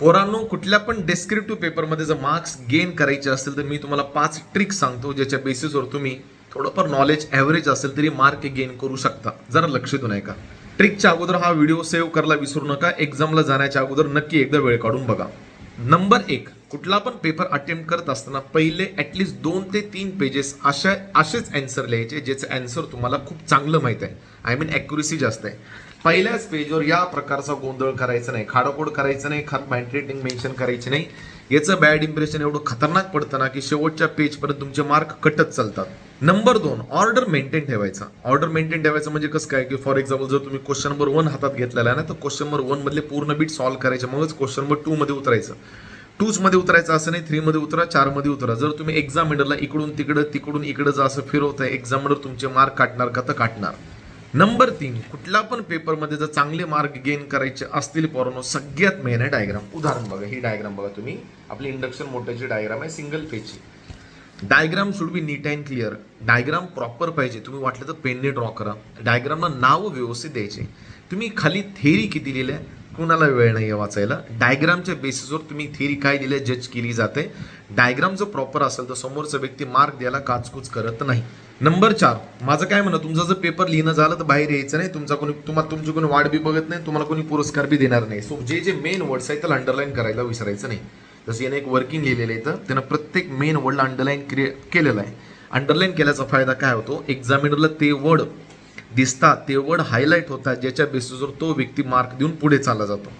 पोरांनो कुठल्या पण डेस्क्रिप्टिव्ह पेपरमध्ये जर मार्क्स गेन करायचे असतील तर मी तुम्हाला पाच ट्रिक सांगतो ज्याच्या बेसिसवर तुम्ही थोडंफार नॉलेज ॲव्हरेज असेल तरी मार्क गेन करू शकता. जरा लक्ष देऊन ऐका. का ट्रिकच्या अगोदर हा व्हिडिओ सेव्ह करायला विसरू नका. एक्झामला जाण्याच्या अगोदर नक्की एकदा वेळ काढून बघा. नंबर एक कुठला पण पेपर अटेम्प्ट करत असताना पहिले ॲटलिस्ट दोन ते तीन पेजेस अशा असेच अँसर लिहायचे ज्याचं अँसर तुम्हाला खूप चांगलं माहीत आहे. आय मीन ॲक्युरेसी जास्त आहे. पहिल्याच पेजवर या प्रकारचा गोंधळ करायचा नाही खाडोखोड करायचं नाही खात मॅन्ट्रेटिंग मेन्शन करायची नाही. याचं बॅड इम्प्रेशन एवढं खतरनाक पडतं ना की शेवटच्या पेजपर्यंत तुमचे मार्क कटत चालतात. नंबर दोन ऑर्डर मेंटेन ठेवायचा. ऑर्डर मेंटेन ठेवायचं म्हणजे कसं काय? की फॉर एक्झाम्पल जर तुम्ही क्वेश्चन नंबर वन हातात घेतलेला आहे ना तर क्वेश्चन नंबर वन मधले पूर्ण बीट सॉल्व्ह करायचे मगच क्वेश्चन नंबर टू मध्ये उतरायचं. टूच मध्ये उतरायचं असं नाही थ्री मध्ये उतरा चारमध्ये उतरा. जर तुम्ही एक्झामिनरला इकडून तिकडं तिकडून इकडं जर असं फिरवताय एक्झामिनर तुमचे मार्क काटणार का? तर काटणार. नंबर तीन कुठल्या पण पेपरमध्ये जर चांगले मार्क गेन करायचे असतील पोरांनो सगळ्यात मेन आहे डायग्राम उदाहरण बघा ही डायग्राम बघा तुम्ही. आपली इंडक्शन मोटरची डायग्राम आहे single पेजची diagram should be neat and clear diagram proper पाहिजे. तुम्ही वाटलं तर पेनने ड्रॉ करा. डायग्रामला नाव व्यवस्थित द्यायचे. तुम्ही खाली थेरी किती लिहिल्या कुणाला वेळ नाही आहे वाचायला डायग्रामच्या बेसिसवर तुम्ही थेरी काय दिले जज केली जाते. डायग्राम जर प्रॉपर असेल तर समोरचा व्यक्ती मार्क द्यायला काचकूच करत नाही. नंबर चार माझं काय म्हणणं तुमचं जर पेपर लिहिणं झालं तर बाहेर यायचं नाही. तुमचा कोणी तुम्हाला तुमची कोणी वाढ बी बघत नाही तुम्हाला कोणी पुरस्कार बी देणार नाही. सो जे जे मेन वर्ड्स आहेत त्याला अंडरलाईन करायला विसरायचं नाही. जसं याने एक वर्किंग लिहिलेलं आहे तर त्यानं प्रत्येक मेन वर्डला अंडरलाईन क्रिए केलेलं आहे. अंडरलाईन केल्याचा फायदा काय होतो? एक्झामिनरला ते वर्ड दिसतात ते वर्ड हायलाईट होतात ज्याच्या बेसिसवर तो व्यक्ती मार्क देऊन पुढे चालला जातो.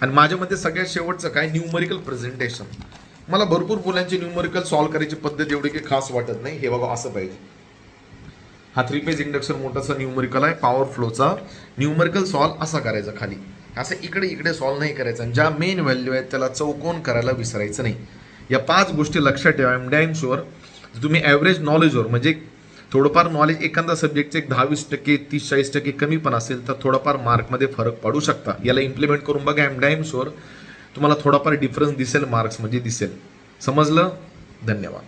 आणि माझ्या मते सगळ्यात शेवटचं काय? न्यूमरिकल प्रेझेंटेशन मला भरपूर फुलांची न्यूमरिकल सॉल्व्ह करायची पद्धत एवढी काही खास वाटत नाही. हे बघा असं पाहिजे. हा थ्री पेज इंडक्शन मोटरचा न्यूमरिकल आहे पॉवर फ्लोचा न्यूमरिकल सॉल्व असा करायचा खाली. असं इकडे इकडे सॉल्व नाही करायचं. आणि ज्या मेन व्हॅल्यू आहेत त्याला चौकोन करायला विसरायचं नाही. या पाच गोष्टी लक्षात ठेवा. एम डॅम शुअर तुम्ही ॲव्हरेज नॉलेजवर म्हणजे थोडंफार नॉलेज एखादा सब्जेक्टचे एक दहावीस टक्के तीस चाळीस टक्के कमी पण असेल तर थोडंफार मार्कमध्ये फरक पडू शकता. याला इम्प्लिमेंट करून बघा. एम डॅम शुअर तुम्हाला थोडाफार डिफरन्स दिसेल मार्क्समध्ये म्हणजे दिसेल. समजलं? धन्यवाद.